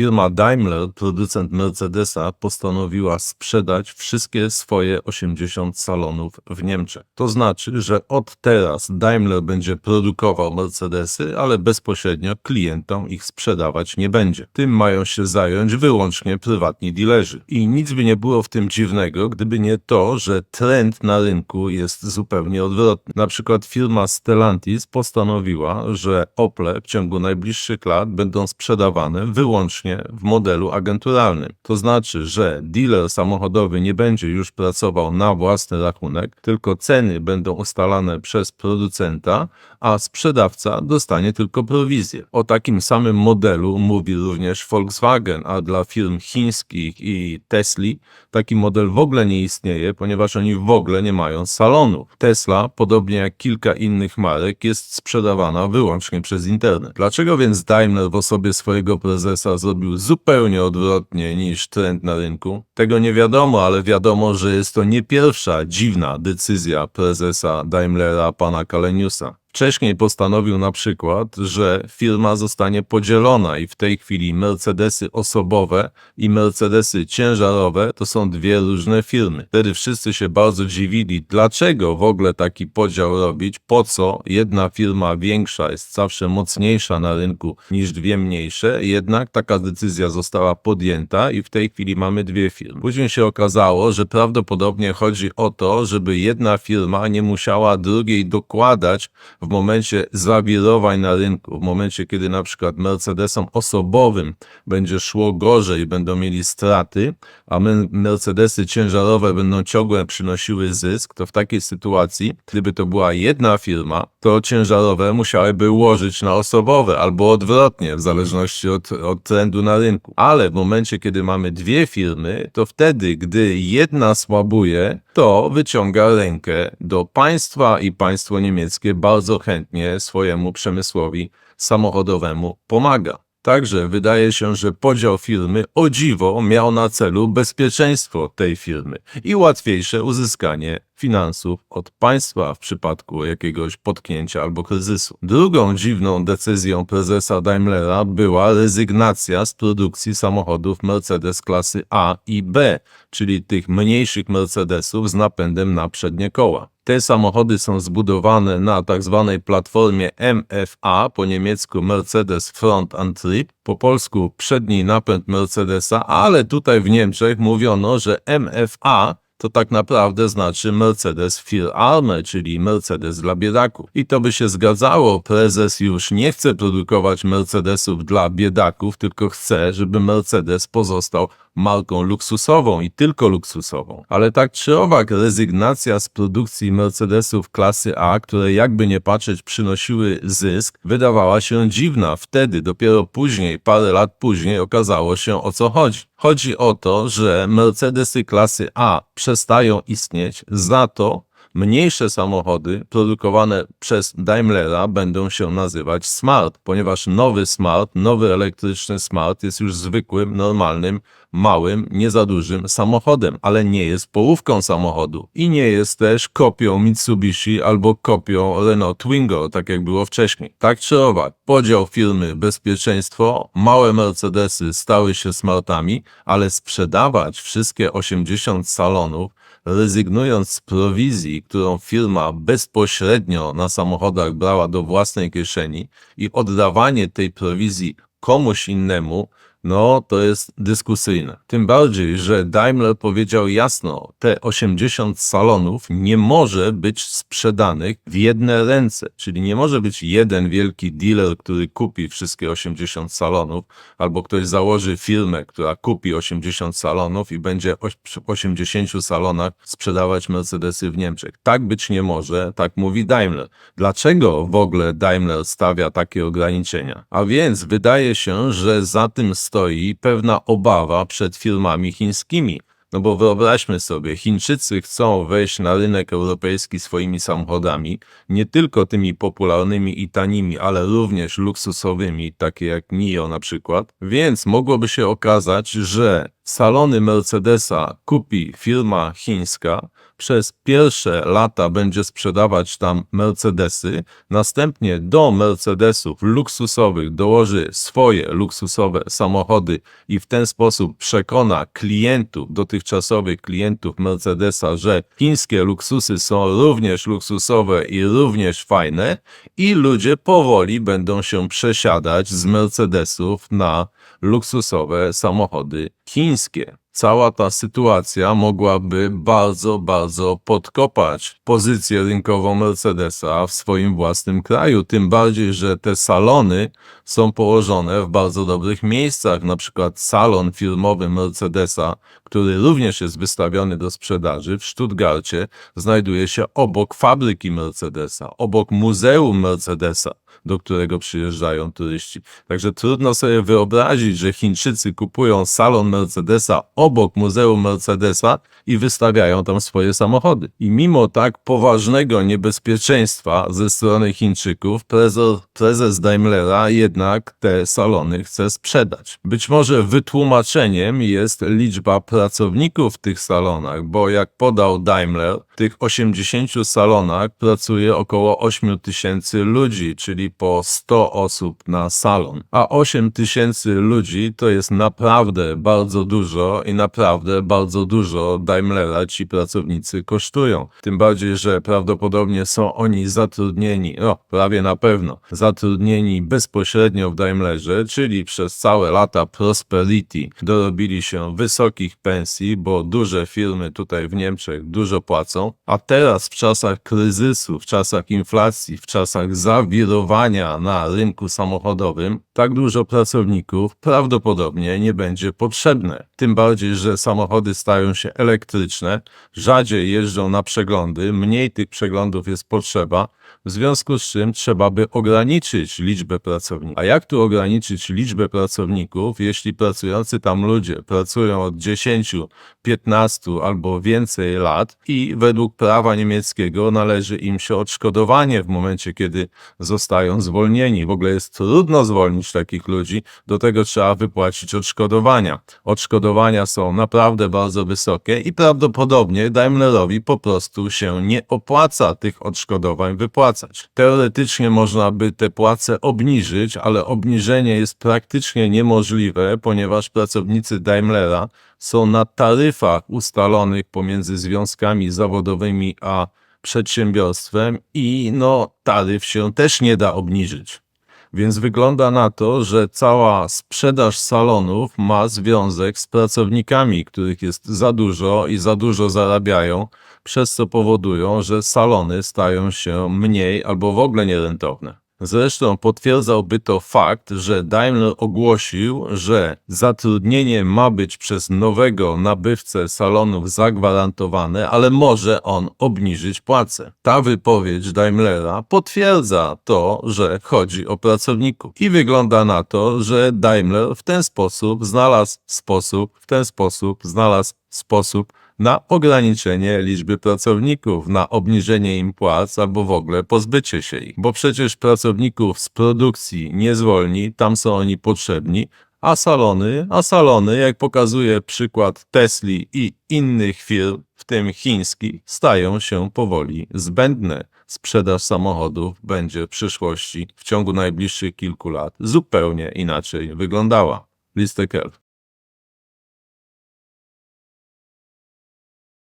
Firma Daimler, producent Mercedesa, postanowiła sprzedać wszystkie swoje 80 salonów w Niemczech. To znaczy, że od teraz Daimler będzie produkował Mercedesy, ale bezpośrednio klientom ich sprzedawać nie będzie. Tym mają się zająć wyłącznie prywatni dealerzy. I nic by nie było w tym dziwnego, gdyby nie to, że trend na rynku jest zupełnie odwrotny. Na przykład firma Stellantis postanowiła, że Ople w ciągu najbliższych lat będą sprzedawane wyłącznie w modelu agenturalnym. To znaczy, że dealer samochodowy nie będzie już pracował na własny rachunek, tylko ceny będą ustalane przez producenta, a sprzedawca dostanie tylko prowizję. O takim samym modelu mówi również Volkswagen, a dla firm chińskich i Tesli taki model w ogóle nie istnieje, ponieważ oni w ogóle nie mają salonów. Tesla, podobnie jak kilka innych marek, jest sprzedawana wyłącznie przez internet. Dlaczego więc Daimler w osobie swojego prezesa zrobił zupełnie odwrotnie niż trend na rynku? Tego nie wiadomo, ale wiadomo, że jest to nie pierwsza dziwna decyzja prezesa Daimlera, pana Kaleniusa. Wcześniej postanowił na przykład, że firma zostanie podzielona i w tej chwili Mercedesy osobowe i Mercedesy ciężarowe to są dwie różne firmy. Wtedy wszyscy się bardzo dziwili, dlaczego w ogóle taki podział robić, po co jedna firma większa jest zawsze mocniejsza na rynku niż dwie mniejsze, jednak taka decyzja została podjęta i w tej chwili mamy dwie firmy. Później się okazało, że prawdopodobnie chodzi o to, żeby jedna firma nie musiała drugiej dokładać w momencie zawirowań na rynku, w momencie, kiedy na przykład Mercedesom osobowym będzie szło gorzej, będą mieli straty, a Mercedesy ciężarowe będą ciągle przynosiły zysk, to w takiej sytuacji, gdyby to była jedna firma, to ciężarowe musiałyby łożyć na osobowe albo odwrotnie, w zależności od, od trendu na rynku. Ale w momencie, kiedy mamy dwie firmy, to wtedy, gdy jedna słabuje, to wyciąga rękę do państwa i państwo niemieckie bardzo chętnie swojemu przemysłowi samochodowemu pomaga. Także wydaje się, że podział firmy o dziwo miał na celu bezpieczeństwo tej firmy i łatwiejsze uzyskanie finansów od państwa w przypadku jakiegoś potknięcia albo kryzysu. Drugą dziwną decyzją prezesa Daimlera była rezygnacja z produkcji samochodów Mercedes klasy A i B, czyli tych mniejszych Mercedesów z napędem na przednie koła. Te samochody są zbudowane na tak zwanej platformie MFA, po niemiecku Mercedes Front and Trip, po polsku przedni napęd Mercedesa, ale tutaj w Niemczech mówiono, że MFA to tak naprawdę znaczy Mercedes für Arme, czyli Mercedes dla biedaków. I to by się zgadzało, prezes już nie chce produkować Mercedesów dla biedaków, tylko chce, żeby Mercedes pozostał marką luksusową i tylko luksusową. Ale tak czy owak, rezygnacja z produkcji Mercedesów klasy A, które jakby nie patrzeć przynosiły zysk, wydawała się dziwna. Wtedy, dopiero później, parę lat później okazało się o co chodzi. Chodzi o to, że Mercedesy klasy A przestają istnieć, za to Mniejsze samochody produkowane przez Daimlera będą się nazywać Smart, ponieważ nowy Smart, nowy elektryczny Smart jest już zwykłym, normalnym, małym, nie za dużym samochodem, ale nie jest połówką samochodu i nie jest też kopią Mitsubishi albo kopią Renault Twingo, tak jak było wcześniej. Tak czy owak, podział firmy bezpieczeństwo, małe Mercedesy stały się Smartami, ale sprzedawać wszystkie 80 salonów rezygnując z prowizji, którą firma bezpośrednio na samochodach brała do własnej kieszeni i oddawanie tej prowizji komuś innemu, no to jest dyskusyjne. Tym bardziej, że Daimler powiedział jasno, te 80 salonów nie może być sprzedanych w jedne ręce, czyli nie może być jeden wielki dealer, który kupi wszystkie 80 salonów, albo ktoś założy firmę, która kupi 80 salonów i będzie przy 80 salonach sprzedawać Mercedesy w Niemczech. Tak być nie może, tak mówi Daimler. Dlaczego w ogóle Daimler stawia takie ograniczenia? A więc wydaje się, że za tym stoi pewna obawa przed firmami chińskimi. No bo wyobraźmy sobie, Chińczycy chcą wejść na rynek europejski swoimi samochodami, nie tylko tymi popularnymi i tanimi, ale również luksusowymi, takie jak NIO na przykład, więc mogłoby się okazać, że salony Mercedesa kupi firma chińska, przez pierwsze lata będzie sprzedawać tam Mercedesy, następnie do Mercedesów luksusowych dołoży swoje luksusowe samochody i w ten sposób przekona klientów, dotychczasowych klientów Mercedesa, że chińskie luksusy są również luksusowe i również fajne i ludzie powoli będą się przesiadać z Mercedesów na luksusowe samochody chińskie. Cała ta sytuacja mogłaby bardzo, bardzo podkopać pozycję rynkową Mercedesa w swoim własnym kraju. Tym bardziej, że te salony są położone w bardzo dobrych miejscach. Na przykład salon firmowy Mercedesa, który również jest wystawiony do sprzedaży w Stuttgarcie, znajduje się obok fabryki Mercedesa, obok muzeum Mercedesa do którego przyjeżdżają turyści. Także trudno sobie wyobrazić, że Chińczycy kupują salon Mercedesa obok Muzeum Mercedesa i wystawiają tam swoje samochody. I mimo tak poważnego niebezpieczeństwa ze strony Chińczyków, prezes, prezes Daimlera jednak te salony chce sprzedać. Być może wytłumaczeniem jest liczba pracowników w tych salonach, bo jak podał Daimler, w tych 80 salonach pracuje około 8 tysięcy ludzi, czyli po 100 osób na salon. A 8 tysięcy ludzi to jest naprawdę bardzo dużo i naprawdę bardzo dużo Daimlera ci pracownicy kosztują. Tym bardziej, że prawdopodobnie są oni zatrudnieni, no prawie na pewno, zatrudnieni bezpośrednio w Daimlerze, czyli przez całe lata Prosperity dorobili się wysokich pensji, bo duże firmy tutaj w Niemczech dużo płacą, a teraz w czasach kryzysu, w czasach inflacji, w czasach zawirowania na rynku samochodowym, tak dużo pracowników prawdopodobnie nie będzie potrzebne. Tym bardziej, że samochody stają się elektryczne, rzadziej jeżdżą na przeglądy, mniej tych przeglądów jest potrzeba, w związku z czym trzeba by ograniczyć liczbę pracowników. A jak tu ograniczyć liczbę pracowników, jeśli pracujący tam ludzie pracują od 10, 15 albo więcej lat i według prawa niemieckiego należy im się odszkodowanie w momencie, kiedy zostają zwolnieni. W ogóle jest trudno zwolnić takich ludzi, do tego trzeba wypłacić odszkodowania. Odszkodowania są naprawdę bardzo wysokie i prawdopodobnie Daimlerowi po prostu się nie opłaca tych odszkodowań Teoretycznie można by te płace obniżyć, ale obniżenie jest praktycznie niemożliwe, ponieważ pracownicy Daimlera są na taryfach ustalonych pomiędzy związkami zawodowymi a przedsiębiorstwem i no taryf się też nie da obniżyć. Więc wygląda na to, że cała sprzedaż salonów ma związek z pracownikami, których jest za dużo i za dużo zarabiają, przez co powodują, że salony stają się mniej albo w ogóle nierentowne. Zresztą potwierdzałby to fakt, że Daimler ogłosił, że zatrudnienie ma być przez nowego nabywcę salonów zagwarantowane, ale może on obniżyć płace. Ta wypowiedź Daimlera potwierdza to, że chodzi o pracowników. I wygląda na to, że Daimler w ten sposób znalazł sposób, w ten sposób znalazł sposób na ograniczenie liczby pracowników, na obniżenie im płac albo w ogóle pozbycie się ich. Bo przecież pracowników z produkcji nie zwolni, tam są oni potrzebni, a salony, a salony, jak pokazuje przykład Tesli i innych firm, w tym chińskich, stają się powoli zbędne. Sprzedaż samochodów będzie w przyszłości, w ciągu najbliższych kilku lat, zupełnie inaczej wyglądała. Listek L.